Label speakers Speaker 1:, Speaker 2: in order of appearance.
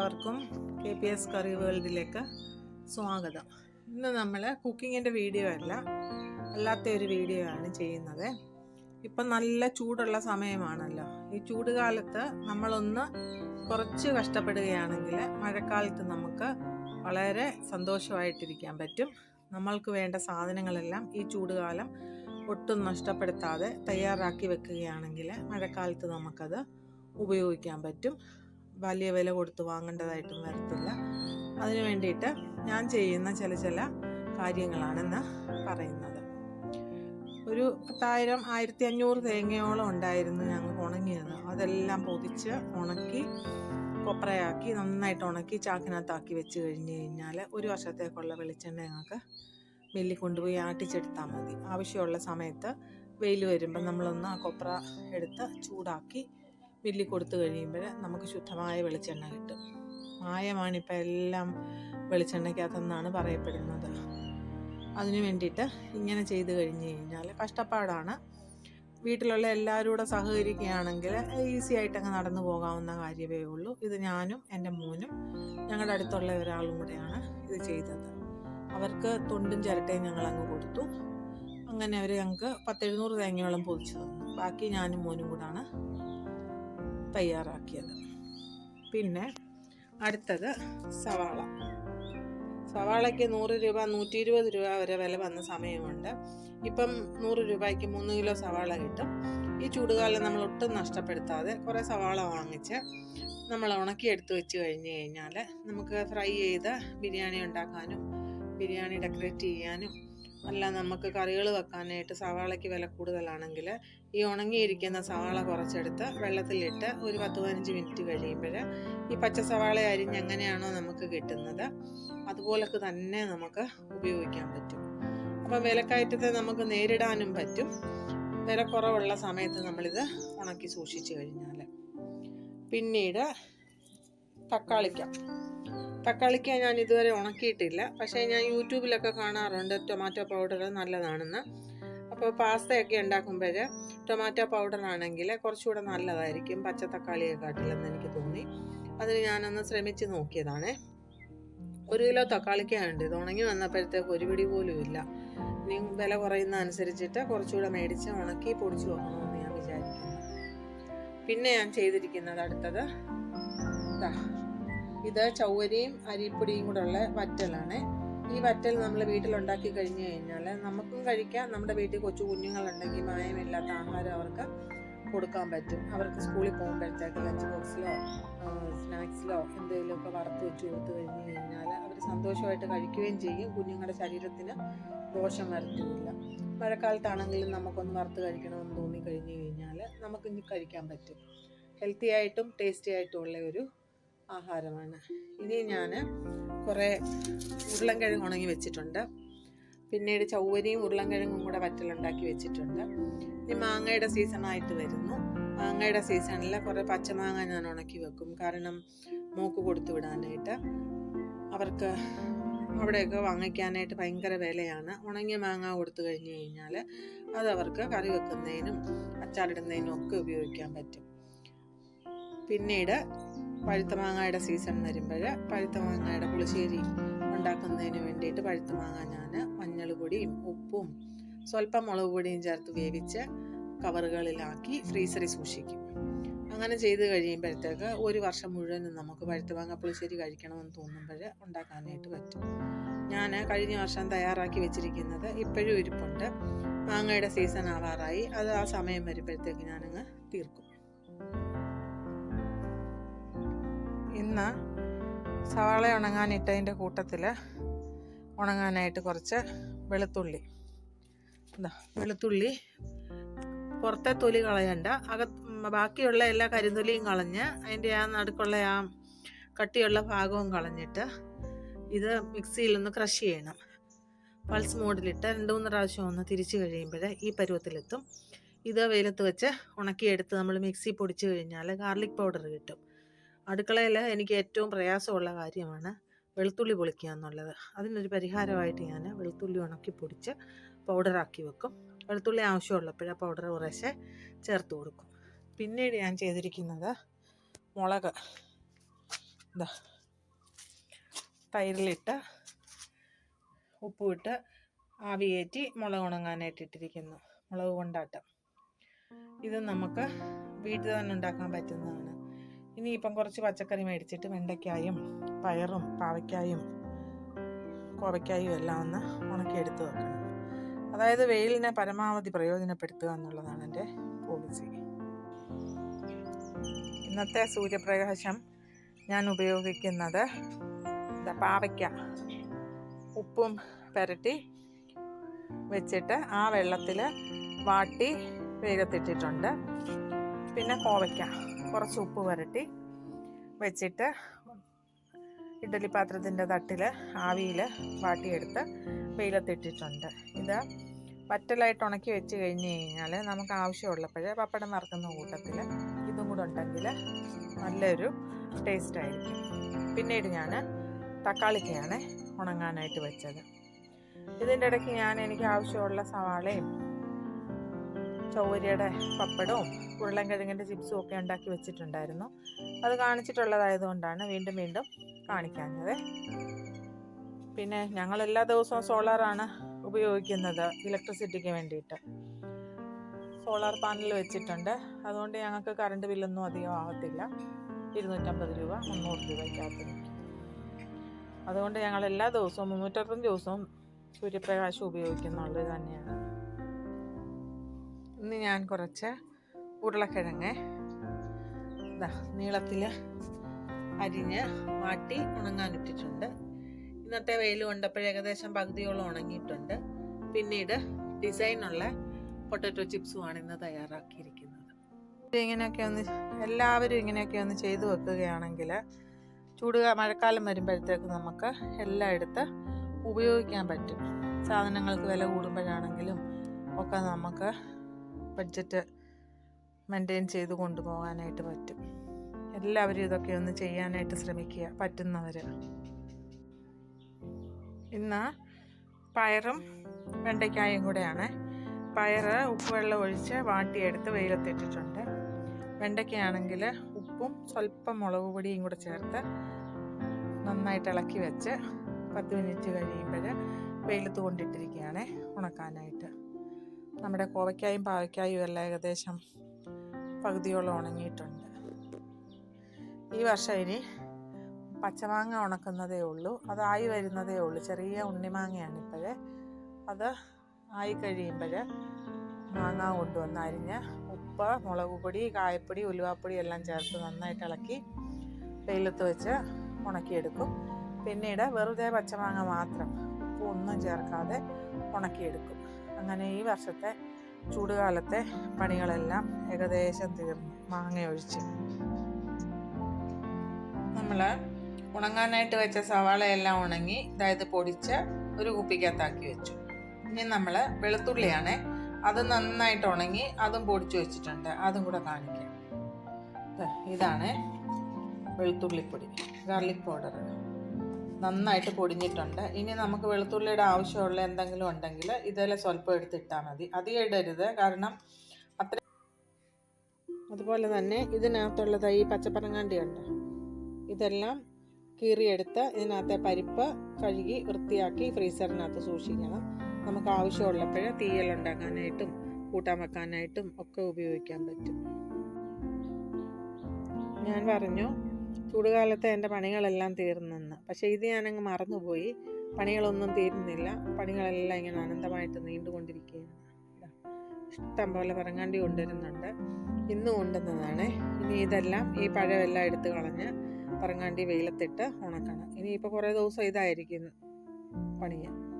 Speaker 1: എല്ലാവർക്കും K P S കറി വേൾഡിലേക്ക് സ്വാഗതം. ഇന്ന് നമ്മൾ കുക്കിങ്ങിന്റെ വീഡിയോ അല്ല അല്ലാത്ത ഒരു വീഡിയോ ആണ് ചെയ്യുന്നത്. ഇപ്പം നല്ല ചൂടുള്ള സമയമാണല്ലോ. ഈ ചൂട് കാലത്ത് നമ്മളൊന്ന് കുറച്ച് കഷ്ടപ്പെടുകയാണെങ്കിൽ മഴക്കാലത്ത് നമുക്ക് വളരെ സന്തോഷമായിട്ടിരിക്കാൻ പറ്റും. നമ്മൾക്ക് വേണ്ട സാധനങ്ങളെല്ലാം ഈ ചൂടുകാലം ഒട്ടും നഷ്ടപ്പെടുത്താതെ തയ്യാറാക്കി വെക്കുകയാണെങ്കിൽ മഴക്കാലത്ത് നമുക്കത് ഉപയോഗിക്കാൻ പറ്റും. വലിയ വില കൊടുത്ത് വാങ്ങേണ്ടതായിട്ടും വരത്തില്ല. അതിനു വേണ്ടിയിട്ട് ഞാൻ ചെയ്യുന്ന ചില ചില കാര്യങ്ങളാണെന്ന് പറയുന്നത്. ഒരു പത്തായിരം ആയിരത്തി അഞ്ഞൂറ് തേങ്ങയോളം ഉണ്ടായിരുന്നു ഞങ്ങൾ ഉണങ്ങിയത്. അതെല്ലാം പൊതിച്ച് ഉണക്കി കൊപ്രയാക്കി നന്നായിട്ട് ഉണക്കി ചാക്കിനകത്താക്കി വെച്ച് കഴിഞ്ഞ് കഴിഞ്ഞാൽ ഒരു വർഷത്തേക്കുള്ള വെളിച്ചെണ്ണ ഞങ്ങൾക്ക് മില്ലിൽ കൊണ്ടുപോയി ആട്ടിച്ചെടുത്താൽ മതി. ആവശ്യമുള്ള സമയത്ത് വെയിൽ വരുമ്പോൾ നമ്മളൊന്ന് ആ കൊപ്ര എടുത്ത് ചൂടാക്കി മില്ലിൽ കൊടുത്തു കഴിയുമ്പോൾ നമുക്ക് ശുദ്ധമായ വെളിച്ചെണ്ണ കിട്ടും. മായമാണിപ്പോൾ എല്ലാം വെളിച്ചെണ്ണയ്ക്കകത്തെന്നാണ് പറയപ്പെടുന്നത്. അതിനു വേണ്ടിയിട്ട് ഇങ്ങനെ ചെയ്ത് കഴിഞ്ഞ് കഴിഞ്ഞാൽ കഷ്ടപ്പാടാണ്. വീട്ടിലുള്ള എല്ലാവരും കൂടെ സഹകരിക്കുകയാണെങ്കിൽ ഈസി ആയിട്ടങ്ങ് നടന്നു പോകാവുന്ന കാര്യമേ ഉള്ളൂ. ഇത് ഞാനും എന്റെ മോനും ഞങ്ങളുടെ അടുത്തുള്ള ഒരാളും കൂടെയാണ് ഇത് ചെയ്തത്. അവർക്ക് തൊണ്ടും ചിരട്ടയും ഞങ്ങളങ്ങ് കൊടുത്തു. അങ്ങനെ അവർ ഞങ്ങൾക്ക് പത്തെഴുന്നൂറ് തേങ്ങയോളം പൊതിച്ചു തന്നു. ബാക്കി ഞാനും മോനും കൂടാണ് തയ്യാറാക്കിയത്. പിന്നെ അടുത്തത് സവാള. സവാളയ്ക്ക് നൂറ് രൂപ നൂറ്റി ഇരുപത് രൂപ വരെ വില വന്ന സമയമുണ്ട്. ഇപ്പം നൂറ് രൂപയ്ക്ക് മൂന്ന് കിലോ സവാള കിട്ടും. ഈ ചൂടുകാലം നമ്മൾ ഒട്ടും നഷ്ടപ്പെടുത്താതെ കുറേ സവാള വാങ്ങിച്ച് നമ്മൾ ഉണക്കി എടുത്ത് വെച്ച് കഴിഞ്ഞ് കഴിഞ്ഞാൽ നമുക്ക് ഫ്രൈ ചെയ്ത് ബിരിയാണി ഉണ്ടാക്കാനും ബിരിയാണി ഡെക്കറേറ്റ് ചെയ്യാനും അല്ല നമുക്ക് കറികൾ വെക്കാനായിട്ട് സവാളയ്ക്ക് വില കൂടുതലാണെങ്കിൽ ഈ ഉണങ്ങിയിരിക്കുന്ന സവാള കുറച്ചെടുത്ത് വെള്ളത്തിലിട്ട് ഒരു പത്ത് പതിനഞ്ച് മിനിറ്റ് കഴിയുമ്പോൾ ഈ പച്ച സവാള അരിഞ്ഞ് എങ്ങനെയാണോ നമുക്ക് കിട്ടുന്നത് അതുപോലൊക്കെ തന്നെ നമുക്ക് ഉപയോഗിക്കാൻ പറ്റും. അപ്പോൾ വിലക്കയറ്റത്തെ നമുക്ക് നേരിടാനും പറ്റും. വില കുറവുള്ള സമയത്ത് നമ്മളിത് ഉണക്കി സൂക്ഷിച്ചു കഴിഞ്ഞാൽ പിന്നീട് തക്കാളിക്ക. തക്കാളിക്ക ഞാൻ ഇതുവരെ ഉണക്കിയിട്ടില്ല. പക്ഷേ ഞാൻ യൂട്യൂബിലൊക്കെ കാണാറുണ്ട് ടൊമാറ്റോ പൗഡർ നല്ലതാണെന്ന്. അപ്പോൾ പാസ്തയൊക്കെ ഉണ്ടാക്കുമ്പോൾ ടൊമാറ്റോ പൗഡർ ആണെങ്കിൽ കുറച്ചുകൂടെ നല്ലതായിരിക്കും പച്ച തക്കാളിയെക്കാട്ടില്ലെന്ന് എനിക്ക് തോന്നി. അതിന് ഞാനൊന്ന് ശ്രമിച്ച് നോക്കിയതാണേ. ഒരു കിലോ തക്കാളിക്കുണ്ട് ഇത് ഉണങ്ങി വന്നപ്പോഴത്തേക്ക് ഒരു പിടി പോലും ഇല്ല. ഇനി വില കുറയുന്ന അനുസരിച്ചിട്ട് കുറച്ചുകൂടെ മേടിച്ച് ഉണക്കി പൊടിച്ചു വെക്കണമെന്ന് ഞാൻ വിചാരിക്കുന്നു. പിന്നെ ഞാൻ ചെയ്തിരിക്കുന്നത് അടുത്തത്. ദാ. ഇത് ചൗവരിയും അരിപ്പൊടിയും കൂടെ ഉള്ള വറ്റലാണ്. ഈ വറ്റൽ നമ്മൾ വീട്ടിലുണ്ടാക്കി കഴിഞ്ഞു കഴിഞ്ഞാൽ നമുക്കും കഴിക്കാം. നമ്മുടെ വീട്ടിൽ കൊച്ചു കുഞ്ഞുങ്ങളുണ്ടെങ്കിൽ മായമില്ലാത്ത ആഹാരം അവർക്ക് കൊടുക്കാൻ പറ്റും. അവർക്ക് സ്കൂളിൽ പോകുമ്പോഴത്തേക്ക് ലഞ്ച് ബോക്സിലോ സ്നാക്സിലോ എന്തെങ്കിലുമൊക്കെ വറുത്ത് വെച്ച് കൊടുത്തു കഴിഞ്ഞ് കഴിഞ്ഞാൽ അവർ സന്തോഷമായിട്ട് കഴിക്കുകയും ചെയ്യും. കുഞ്ഞുങ്ങളുടെ ശരീരത്തിന് ദോഷം വരത്തില്ല മഴക്കാലത്താണെങ്കിലും നമുക്കൊന്ന് വറുത്ത് കഴിക്കണമെന്ന് തോന്നി കഴിഞ്ഞു കഴിഞ്ഞാൽ നമുക്ക് ഇനി കഴിക്കാൻ പറ്റും. ഹെൽത്തി ആയിട്ടും ടേസ്റ്റി ആയിട്ടും ഉള്ള ഒരു ആഹാരമാണ്. ഇനി ഞാൻ കുറേ ഉരുളൻകിഴങ്ങ് ഉണങ്ങി വെച്ചിട്ടുണ്ട്. പിന്നീട് ചൗവരിയും ഉരുളൻകിഴങ്ങും കൂടെ വറ്റലുണ്ടാക്കി വെച്ചിട്ടുണ്ട്. ഇനി മാങ്ങയുടെ സീസണായിട്ട് വരുന്നു. മാങ്ങയുടെ സീസണിൽ കുറേ പച്ചമാങ്ങ ഞാൻ ഉണക്കി വെക്കും. കാരണം മൂക്ക് കൊടുത്തു വിടാനായിട്ട്. അവർക്ക് അവിടെയൊക്കെ വാങ്ങിക്കാനായിട്ട് ഭയങ്കര വിലയാണ്. ഉണങ്ങിയ മാങ്ങ കൊടുത്തു കഴിഞ്ഞ് കഴിഞ്ഞാൽ അത് അവർക്ക് കറി വെക്കുന്നതിനും അച്ചാറിടുന്നതിനും ഒക്കെ ഉപയോഗിക്കാൻ പറ്റും. പിന്നീട് പഴുത്ത മാങ്ങയുടെ സീസൺ വരുമ്പോൾ പഴുത്ത മാങ്ങയുടെ പുളിശ്ശേരി ഉണ്ടാക്കുന്നതിന് വേണ്ടിയിട്ട് പഴുത്ത മാങ്ങ ഞാൻ മഞ്ഞൾ പൊടിയും ഉപ്പും സ്വല്പം മുളക് പൊടിയും ചേർത്ത് വേവിച്ച് കവറുകളിലാക്കി ഫ്രീസറിൽ സൂക്ഷിക്കും. അങ്ങനെ ചെയ്ത് കഴിയുമ്പോഴത്തേക്ക് ഒരു വർഷം മുഴുവനും നമുക്ക് പഴുത്ത മാങ്ങ പുളിശ്ശേരി കഴിക്കണമെന്ന് തോന്നുമ്പോൾ ഉണ്ടാക്കാനായിട്ട് പറ്റും. ഞാൻ കഴിഞ്ഞ വർഷം തയ്യാറാക്കി വെച്ചിരിക്കുന്നത് ഇപ്പോഴും ഇരിപ്പുണ്ട്. മാങ്ങയുടെ സീസൺ ആവാറായി. അത് ആ സമയം വരുമ്പോഴത്തേക്ക് ഞാനങ്ങ് തീർക്കും. ഇന്ന് സവാള ഉണങ്ങാനിട്ടതിന്റെ കൂട്ടത്തിൽ ഉണങ്ങാനായിട്ട് കുറച്ച് വെളുത്തുള്ളി. എന്താ വെളുത്തുള്ളി പുറത്തെ തൊലി കളയണ്ട. അക ബാക്കിയുള്ള എല്ലാ കരിന്തൊലിയും കളഞ്ഞ് അതിന്റെ ആ നടുക്കുള്ള ആ കട്ടിയുള്ള ഭാഗവും കളഞ്ഞിട്ട് ഇത് മിക്സിയിൽ ഒന്ന് ക്രഷ് ചെയ്യണം. പൾസ് മോഡിലിട്ട് രണ്ട് മൂന്ന് പ്രാവശ്യം ഒന്ന് തിരിച്ച് കഴിയുമ്പോൾ ഈ പരുവത്തിലെത്തും. ഇത് വെയിലത്ത് വെച്ച് ഉണക്കിയെടുത്ത് നമ്മൾ മിക്സി പൊടിച്ച് കഴിഞ്ഞാൽ ഗാർലിക് പൗഡർ കിട്ടും. അടുക്കളയിൽ എനിക്ക് ഏറ്റവും പ്രയാസമുള്ള കാര്യമാണ് വെളുത്തുള്ളി പൊളിക്കുക എന്നുള്ളത്. അതിനൊരു പരിഹാരമായിട്ട് ഞാൻ വെളുത്തുള്ളി ഉണക്കി പൊടിച്ച് പൗഡറാക്കി വെക്കും. വെളുത്തുള്ളി ആവശ്യമുള്ളപ്പോഴാണ് പൗഡർ കുറേശ്ശെ ചേർത്ത് കൊടുക്കും. പിന്നീട് ഞാൻ ചെയ്തിരിക്കുന്നത് മുളക്. ഇതാ തൈരിലിട്ട് ഉപ്പുമിട്ട് ആവിയേറ്റി മുളക് ഉണങ്ങാനായിട്ട് ഇട്ടിരിക്കുന്നു. മുളക് കൊണ്ടാട്ടം. ഇത് നമുക്ക് വീട്ടിൽ തന്നെ ഉണ്ടാക്കാൻ പറ്റുന്നതാണ്. ഇനിയിപ്പം കുറച്ച് പച്ചക്കറി മേടിച്ചിട്ട് വെണ്ടയ്ക്കായും പയറും പാവയ്ക്കായും കോവയ്ക്കായും എല്ലാം ഒന്ന് ഉണക്കിയെടുത്ത് വെക്കണം. അതായത് വെയിലിനെ പരമാവധി പ്രയോജനപ്പെടുത്തുക എന്നുള്ളതാണ് എന്റെ പോളിസി ഇന്നത്തെ സൂര്യപ്രകാശം ഞാൻ ഉപയോഗിക്കുന്നത് പാവയ്ക്ക. ഉപ്പും പുരട്ടി വെച്ചിട്ട് ആ വെള്ളത്തിൽ വാട്ടി വെയിലത്തിട്ടിട്ടുണ്ട് പിന്നെ കോവയ്ക്ക. കുറച്ച് ഉപ്പ് പുരട്ടി വെച്ചിട്ട് ഇഡ്ഡലി പാത്രത്തിന്റെ തട്ടിൽ ആവിയിൽ വാട്ടിയെടുത്ത് വെയിലത്തിട്ടിട്ടുണ്ട്. ഇത് വറ്റലായിട്ട് ഉണക്കി വെച്ച് കഴിഞ്ഞ് കഴിഞ്ഞാൽ നമുക്ക് ആവശ്യമുള്ളപ്പോഴേ പപ്പടം നിറക്കുന്ന കൂട്ടത്തിൽ ഇതും കൂടെ ഉണ്ടെങ്കിൽ നല്ലൊരു ടേസ്റ്റ് ആയിരിക്കും. പിന്നീട് ഞാൻ തക്കാളിക്കയാണ് ഉണങ്ങാനായിട്ട് വെച്ചത്. ഇതിന്റെ ഇടയ്ക്ക് ഞാൻ എനിക്ക് ആവശ്യമുള്ള സവാളയും ചൗവരിയുടെ പപ്പടവും ഉരുളൻകിഴങ്ങിന്റെ ചിപ്സും ഒക്കെ ഉണ്ടാക്കി വെച്ചിട്ടുണ്ടായിരുന്നു. അത് കാണിച്ചിട്ടുള്ളതായതുകൊണ്ടാണ് വീണ്ടും വീണ്ടും കാണിക്കാഞ്ഞത്. പിന്നെ ഞങ്ങൾ എല്ലാ ദിവസവും സോളാറാണ് ഉപയോഗിക്കുന്നത് ഇലക്ട്രിസിറ്റിക്ക് വേണ്ടിയിട്ട്. സോളാർ പാനൽ വെച്ചിട്ടുണ്ട്. അതുകൊണ്ട് ഞങ്ങൾക്ക് കറണ്ട് ബില്ലൊന്നും അധികം ആവത്തില്ല. ഇരുന്നൂറ്റമ്പത് രൂപ മുന്നൂറ് രൂപയ്ക്കകത്ത് അതുകൊണ്ട് ഞങ്ങൾ എല്ലാ ദിവസവും മുന്നൂറ്ററുപത് ദിവസവും സൂര്യപ്രകാശം ഉപയോഗിക്കുന്നുള്ളത് തന്നെയാണ്. ഇന്ന് ഞാൻ കുറച്ച് ഉരുളക്കിഴങ്ങ് ഇതാ നീളത്തിൽ അരിഞ്ഞ് മാറ്റി ഉണങ്ങാനിട്ടിട്ടുണ്ട് ഇന്നത്തെ വെയിൽ കൊണ്ടപ്പോൾ ഏകദേശം പകുതിയോളം ഉണങ്ങിയിട്ടുണ്ട്. പിന്നീട് ഡിസൈനുള്ള പൊട്ടറ്റോ ചിപ്സുമാണ് ഇന്ന് തയ്യാറാക്കിയിരിക്കുന്നത്. ഇങ്ങനെയൊക്കെ ഒന്ന് എല്ലാവരും ഇങ്ങനെയൊക്കെ ഒന്ന് ചെയ്തു വെക്കുകയാണെങ്കിൽ ചൂട് മഴക്കാലം വരുമ്പോഴത്തേക്ക് നമുക്ക് എല്ലായിടത്ത് ഉപയോഗിക്കാൻ പറ്റും. സാധനങ്ങൾക്ക് വില കൂടുമ്പോഴാണെങ്കിലും ഒക്കെ നമുക്ക് ബഡ്ജറ്റ് മെയിന്റെയിൻ ചെയ്ത് കൊണ്ടുപോകാനായിട്ട് പറ്റും. എല്ലാവരും ഇതൊക്കെ ഒന്ന് ചെയ്യാനായിട്ട് ശ്രമിക്കുക പറ്റുന്നവർ ഇന്ന് പയറും വെണ്ടയ്ക്കായും കൂടെയാണ്. പയറ് ഉപ്പുവെള്ളം ഒഴിച്ച് വാട്ടിയെടുത്ത് വെയിലത്തിട്ടിട്ടുണ്ട്. വെണ്ടയ്ക്കയാണെങ്കിൽ ഉപ്പും സ്വല്പം മുളക് പൊടിയും കൂടെ ചേർത്ത് നന്നായിട്ട് ഇളക്കി വെച്ച് പത്ത് മിനിറ്റ് കഴിയുമ്പോൾ വെയിലത്ത് കൊണ്ടിട്ടിരിക്കുകയാണ് ഉണക്കാനായിട്ട്. നമ്മുടെ കോവയ്ക്കായും പാവയ്ക്കായും എല്ലാം ഏകദേശം പകുതിയോളം ഉണങ്ങിയിട്ടുണ്ട്. ഈ വർഷം ഇനി പച്ചമാങ്ങ ഉണക്കുന്നതേ ഉള്ളൂ. അതായി വരുന്നതേ ഉള്ളൂ. ചെറിയ ഉണ്ണിമാങ്ങയാണ് ഇപ്പോഴേ. അത് ആയി കഴിയുമ്പോൾ മാങ്ങ കൊണ്ടുവന്ന് അരിഞ്ഞ് ഉപ്പ് മുളക് പൊടി കായപ്പൊടി ഉലുവാപ്പൊടി എല്ലാം ചേർത്ത് നന്നായിട്ട് ഇളക്കി വെയിലത്ത് വെച്ച് ഉണക്കിയെടുക്കും. പിന്നീട് വെറുതെ പച്ചമാങ്ങ മാത്രം ഉപ്പൊന്നും ചേർക്കാതെ ഉണക്കിയെടുക്കും. അങ്ങനെ ഈ വർഷത്തെ ചൂടുകാലത്തെ പണികളെല്ലാം ഏകദേശം തീർന്നു. മാങ്ങ ഒഴിച്ച് നമ്മൾ ഉണങ്ങാനായിട്ട് വെച്ച സവാളയെല്ലാം ഉണങ്ങി അതായത് പൊടിച്ച് ഒരു കുപ്പിക്കകത്താക്കി വെച്ചു. ഇനി നമ്മൾ വെളുത്തുള്ളിയാണ് അത് നന്നായിട്ട് ഉണങ്ങി അതും പൊടിച്ചു വെച്ചിട്ടുണ്ട്. അതും കൂടെ കാണിക്കാം. ഇതാണ് വെളുത്തുള്ളിപ്പൊടി ഗാർലിക് പൗഡർ നന്നായിട്ട് പൊടിഞ്ഞിട്ടുണ്ട്. ഇനി നമുക്ക് വെളുത്തുള്ളിയുടെ ആവശ്യമുള്ള എന്തെങ്കിലും ഉണ്ടെങ്കിൽ ഇതെല്ലാം സ്വല്പം എടുത്തിട്ടാൽ മതി. അധികം ഇടരുത്. കാരണം അത്ര അതുപോലെ തന്നെ ഇതിനകത്തുള്ളത് ഈ പച്ചപ്പനങ്ങാണ്ടിയുണ്ട്. ഇതെല്ലാം കീറിയെടുത്ത് ഇതിനകത്തെ പരിപ്പ് കഴുകി വൃത്തിയാക്കി ഫ്രീസറിനകത്ത് സൂക്ഷിക്കണം. നമുക്ക് ആവശ്യമുള്ളപ്പോൾ തീയലുണ്ടാക്കാനായിട്ടും കൂട്ടാൻ വെക്കാനായിട്ടും ഒക്കെ ഉപയോഗിക്കാൻ പറ്റും. ഞാൻ പറഞ്ഞു ചൂടുകാലത്തെ എന്റെ പണികളെല്ലാം തീർന്നെന്ന്. പക്ഷേ ഇത് ഞാനങ്ങ് മറന്നുപോയി. പണികളൊന്നും തീരുന്നില്ല. പണികളെല്ലാം ഇങ്ങനെ അനന്തമായിട്ട് നീണ്ടുകൊണ്ടിരിക്കുകയാണ്. ഇഷ്ടം പോലെ പറങ്ങാണ്ടി കൊണ്ടുവരുന്നുണ്ട്. ഇന്നും കൊണ്ടുവന്നതാണ് ഇനി ഇതെല്ലാം ഈ പഴമെല്ലാം എടുത്ത് കളഞ്ഞ് പറങ്ങാണ്ടി വെയിലത്തിട്ട് ഉണക്കണം. ഇനിയിപ്പോൾ കുറേ ദിവസം ഇതായിരിക്കും പണിയാൻ